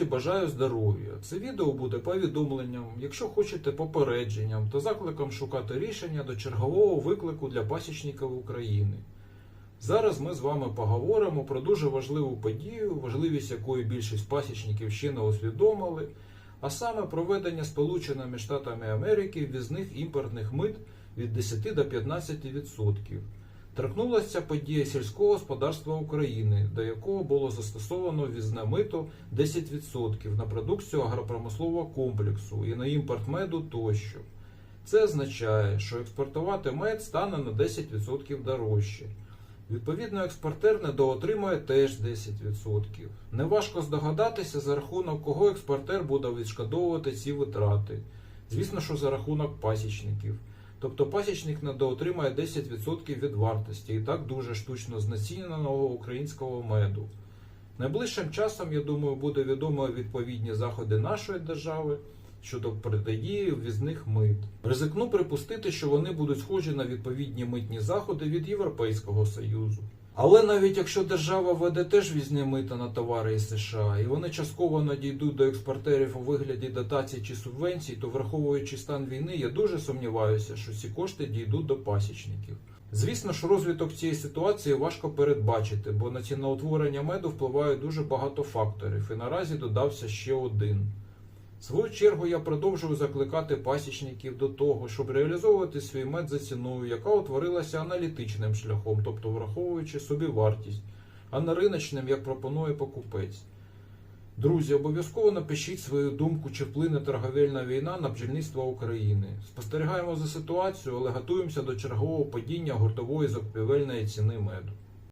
Друзі, бажаю здоров'я. Це відео буде повідомленням. Якщо хочете попередженням, то закликом шукати рішення до чергового виклику для пасічників України. Зараз ми з вами поговоримо про дуже важливу подію, важливість якої більшість пасічників ще не усвідомили, а саме проведення Сполученими Штатами Америки ввізних імпортних мит від 10 до 15%. Торкнулася подія сільського господарства України, до якого було застосовано ввізне мито 10% на продукцію агропромислового комплексу і на імпорт меду тощо. Це означає, що експортувати мед стане на 10% дорожче. Відповідно, експортер недоотримує теж 10%. Неважко здогадатися, за рахунок кого експортер буде відшкодовувати ці витрати. Звісно, що за рахунок пасічників. Тобто пасічник недоотримає 10% від вартості і так дуже штучно знеціненого українського меду. Найближчим часом, я думаю, буде відомо відповідні заходи нашої держави щодо протидії ввізних мит. Ризикну припустити, що вони будуть схожі на відповідні митні заходи від Європейського Союзу. Але навіть якщо держава веде теж візні мита на товари із США, і вони частково надійдуть до експортерів у вигляді дотацій чи субвенцій, то враховуючи стан війни, я дуже сумніваюся, що ці кошти дійдуть до пасічників. Звісно ж, розвиток цієї ситуації важко передбачити, бо на ціноутворення меду впливає дуже багато факторів, і наразі додався ще один. Свою чергу я продовжую закликати пасічників до того, щоб реалізовувати свій мед за ціною, яка утворилася аналітичним шляхом, тобто враховуючи собі вартість, а не риночним, як пропонує покупець. Друзі, обов'язково напишіть свою думку, чи вплине торговельна війна на бджільництво України. Спостерігаємо за ситуацією, але готуємося до чергового падіння гуртової закупівельної ціни меду.